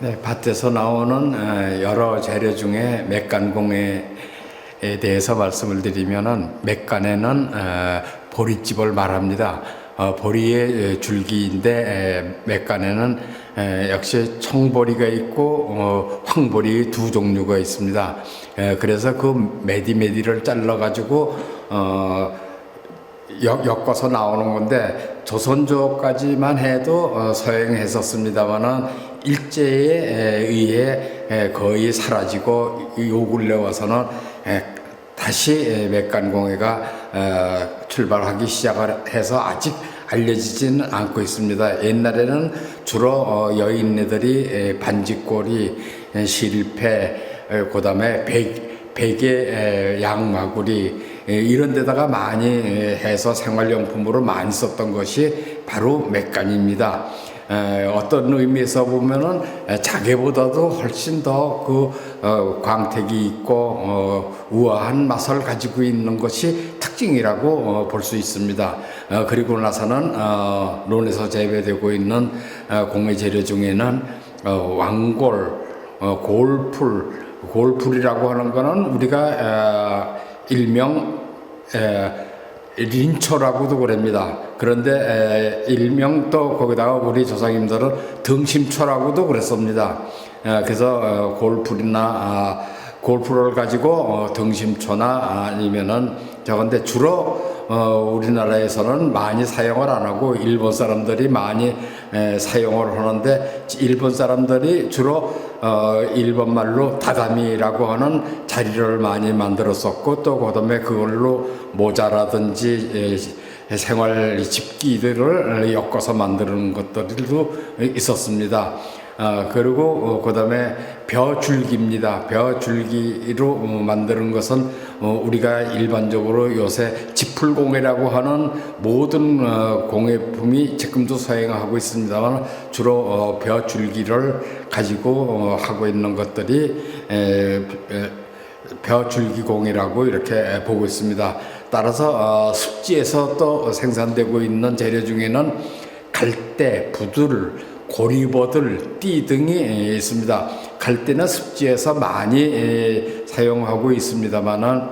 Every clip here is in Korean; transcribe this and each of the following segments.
네, 밭에서 나오는 어, 여러 재료 중에 맥간공에 대해서 말씀을 드리면은 맥간에는 어, 보리집을 말합니다. 어, 보리의 줄기인데 에, 맥간에는 에, 역시 청보리가 있고 어, 황보리 두 종류가 있습니다. 에, 그래서 그 메디메디를 잘라 가지고 어, 엮- 엮어서 나오는 건데 조선조까지만 해도 어, 서행했었습니다만은 일제에 에, 의해 에, 거의 사라지고 요 근래 와서는 에, 다시 에, 맥간공예가 어, 출발하기 시작을 해서 아직 알려지지는 않고 있습니다. 옛날에는 주로 어, 여인네들이 에, 반지꼬리, 에, 실패, 에, 그다음에 백 베개, 에, 양마구리 에, 이런 데다가 많이 에, 해서 생활용품으로 많이 썼던 것이 바로 맥간입니다. 에, 어떤 의미에서 보면은 에, 자개보다도 훨씬 더 그 광택이 있고 어, 우아한 맛을 가지고 있는 것이 특징이라고 볼 수 있습니다. 어, 그리고 나서는 어, 론에서 재배되고 있는 어, 공예 재료 중에는 어, 왕골, 어, 골풀, 골풀이라고 하는 거는 우리가 어, 일명 에, 린초라고도 그럽니다. 그런데 에, 일명 또 거기다가 우리 조상님들은 등심초라고도 그랬습니다. 에, 그래서 어, 골풀이나 아, 골풀을 가지고 어, 등심초나 아니면은 저건데 주로 어, 우리나라에서는 많이 사용을 안 하고 일본 사람들이 많이 에, 사용을 하는데 일본 사람들이 주로 어, 일본 말로 다다미라고 하는 자리를 많이 만들었었고 또 그다음에 그걸로 모자라든지 에, 생활 집기들을 엮어서 만드는 것들도 있었습니다. 아, 그리고 어, 그 다음에 벼줄기입니다. 벼줄기로 어, 만드는 것은 어, 우리가 일반적으로 요새 지풀공예라고 하는 모든 어, 공예품이 지금도 서행하고 있습니다만 주로 어, 벼줄기를 가지고 어, 하고 있는 것들이 에, 에, 벼줄기공이라고 이렇게 보고 있습니다. 따라서 어, 습지에서 또 생산되고 있는 재료 중에는 갈대, 부들, 고리버들, 띠 등이 있습니다. 갈대는 습지에서 많이 에, 사용하고 있습니다만은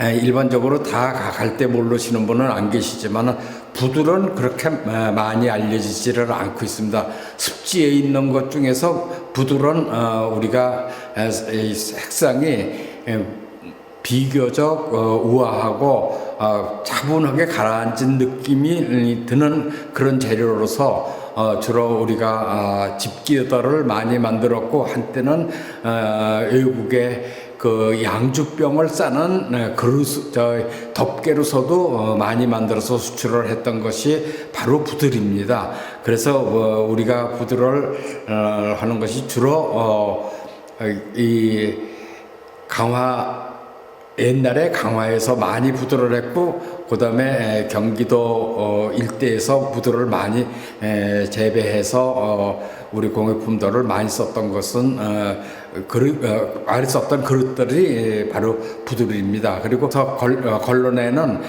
에, 일반적으로 다 갈대 모르시는 분은 안 계시지만 부들은 그렇게 어, 많이 알려지지를 않고 있습니다. 습지에 있는 것 중에서 부들은 어, 우리가 색상이 에, 비교적 어, 우아하고 어, 차분하게 가라앉은 느낌이 드는 그런 재료로서 어, 주로 우리가 어, 집기들을 많이 만들었고 한때는 어, 외국에 그 양주병을 싸는 네, 그릇 저 덮개로서도 어, 많이 만들어서 수출을 했던 것이 바로 부들입니다. 그래서 어, 우리가 부들을 어, 하는 것이 주로 어, 이 강화 옛날에 강화에서 많이 부도를 했고 그 다음에 경기도 어, 일대에서 부도를 많이 에, 재배해서 어, 우리 공예품들을 많이 썼던 것은 어, 그릇 어, 많이 썼던 그릇들이 바로 부들입니다. 그리고 저 걸, 어, 걸론에는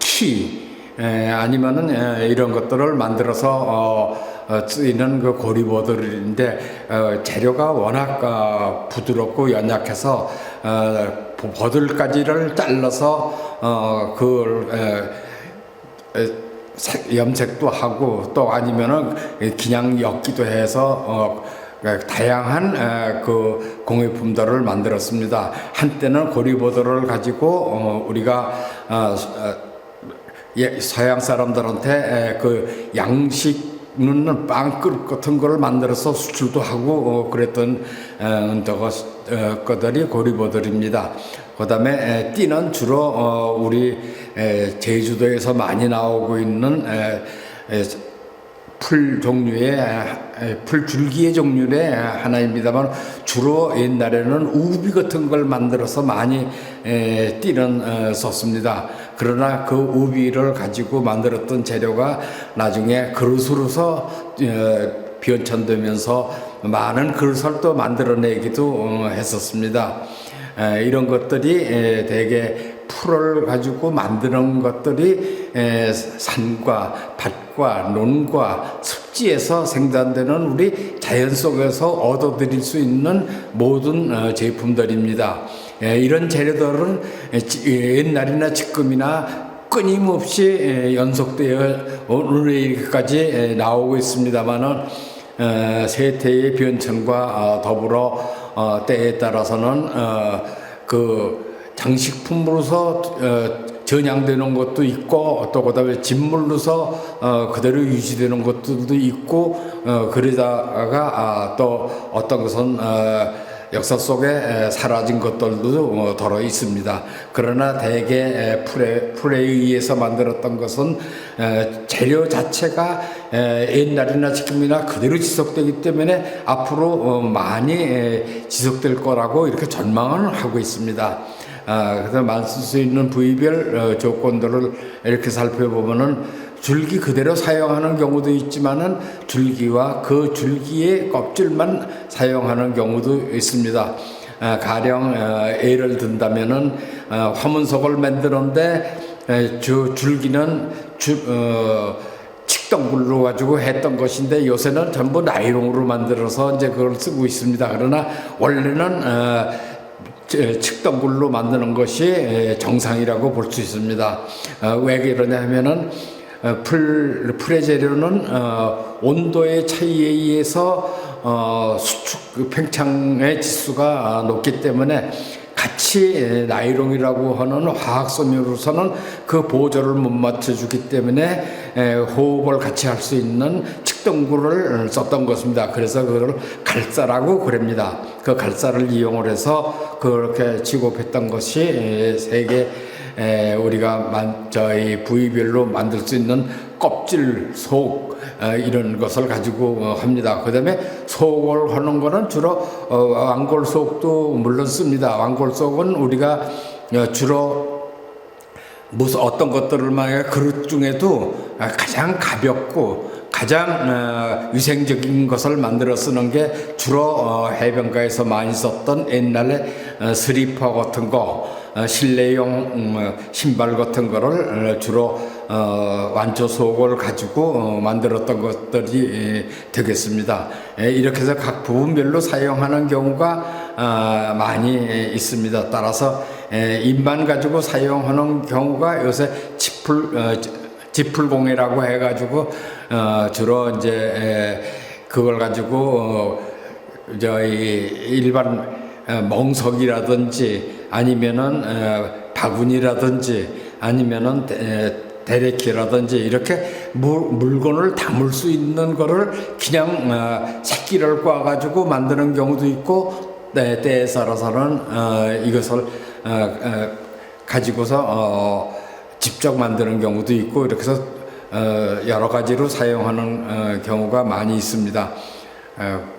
키 에, 아니면은 에, 이런 것들을 만들어서 쓰이는 그 고리보들인데 어, 재료가 워낙 어, 부드럽고 연약해서 어, 버들까지를 잘라서 어, 그걸 염색도 하고 또 아니면은 그냥 엮기도 해서 어, 그 다양한 에, 그 공예품들을 만들었습니다. 한때는 고리보들을 가지고 어, 우리가 어, 어, 예, 서양 사람들한테 에, 그 양식 는 빵그릇 같은 걸 만들어서 수출도 하고 어, 그랬던 어, 저거 어, 것들이 고리보들입니다. 그 다음에 띠는 주로 어, 우리 에, 제주도에서 많이 나오고 있는 풀 종류의 에, 풀 줄기의 종류의 하나입니다만 주로 옛날에는 우비 같은 걸 만들어서 많이 에, 띠는 어, 썼습니다. 그러나 그 우비를 가지고 만들었던 재료가 나중에 그릇으로서 어, 변천되면서 많은 그릇을 또 만들어내기도 어, 했었습니다. 에, 이런 것들이 에, 대개 풀을 가지고 만드는 것들이 에, 산과 밭과 논과 습 습지에서 생산되는 우리 자연 속에서 얻어들일 수 있는 모든 어, 제품들입니다. 예, 이런 재료들은 예, 옛날이나 지금이나 끊임없이 예, 연속되어 오늘까지 예, 나오고 있습니다만은 어, 세태의 변천과 어, 더불어 어, 때에 따라서는 어, 그 장식품으로서 어, 전향되는 것도 있고 또 그다음에 진물로서 어, 그대로 유지되는 것들도 있고 어, 그러다가 아, 또 어떤 것은 어, 역사 속에 에, 사라진 것들도 어, 덜어 있습니다. 그러나 대개 에, 풀에 풀에 의해서 만들었던 것은 에, 재료 자체가 에, 옛날이나 지금이나 그대로 지속되기 때문에 앞으로 어, 많이 에, 지속될 거라고 이렇게 전망을 하고 있습니다. 아, 그래서 만쓸 수 있는 부위별 어, 조건들을 이렇게 살펴보면은 줄기 그대로 사용하는 경우도 있지만은 줄기와 그 줄기의 껍질만 사용하는 경우도 있습니다. 아, 가령 어, 예를 든다면은 어, 화문석을 만드는데 에, 주 줄기는 주, 어, 칡덩굴로 가지고 했던 것인데 요새는 전부 나이롱으로 만들어서 이제 그걸 쓰고 있습니다. 그러나 원래는 어, 저- 측덩굴로 만드는 것이 에, 정상이라고 볼 수 있습니다. 어, 왜 그러냐면은 어, 풀 풀의 재료는 어, 온도의 차이에 의해서 어, 수축 그 팽창의 지수가 아, 높기 때문에 같이 에, 나이롱이라고 하는 화학 섬유로서는 그 보조를 못 맞춰주기 때문에 에, 호흡을 같이 할 수 있는 측정구를 썼던 것입니다. 그래서 그걸 갈사라고 그럽니다. 그 갈사를 이용을 해서 그렇게 취급했던 것이 에, 세계 에, 우리가 만, 저희 부위별로 만들 수 있는 껍질, 속 어, 이런 것을 가지고 어, 합니다. 그다음에 속을 하는 거는 주로 어, 왕골 속도 물론 씁니다. 왕골 속은 우리가 어, 주로 무슨 어떤 것들을 만약 그릇 중에도 아, 가장 가볍고 가장 어, 위생적인 것을 만들어 쓰는 게 주로 어, 해변가에서 많이 썼던 옛날에 어, 스리퍼 같은 거 어, 실내용 음, 어, 신발 같은 거를 어, 주로 어, 완조 속을 가지고 어, 만들었던 것들이 에, 되겠습니다. 에, 이렇게 해서 각 부분별로 사용하는 경우가 아, 많이 에, 있습니다. 따라서 에, 입만 가지고 사용하는 경우가 요새 지풀 지풀공예라고 해가지고 어, 주로 이제 에, 그걸 가지고 어, 저희 일반 어, 멍석이라든지 아니면은 어, 바구니라든지 아니면은 대- 대레키라든지 이렇게 물, 물건을 담을 수 있는 거를 그냥 어, 새끼를 꽈가지고 만드는 경우도 있고 때, 때에 따라서는 어, 이것을 가지고서 어, 직접 만드는 경우도 있고 이렇게 해서 어, 여러 가지로 사용하는 어, 경우가 많이 있습니다. 어,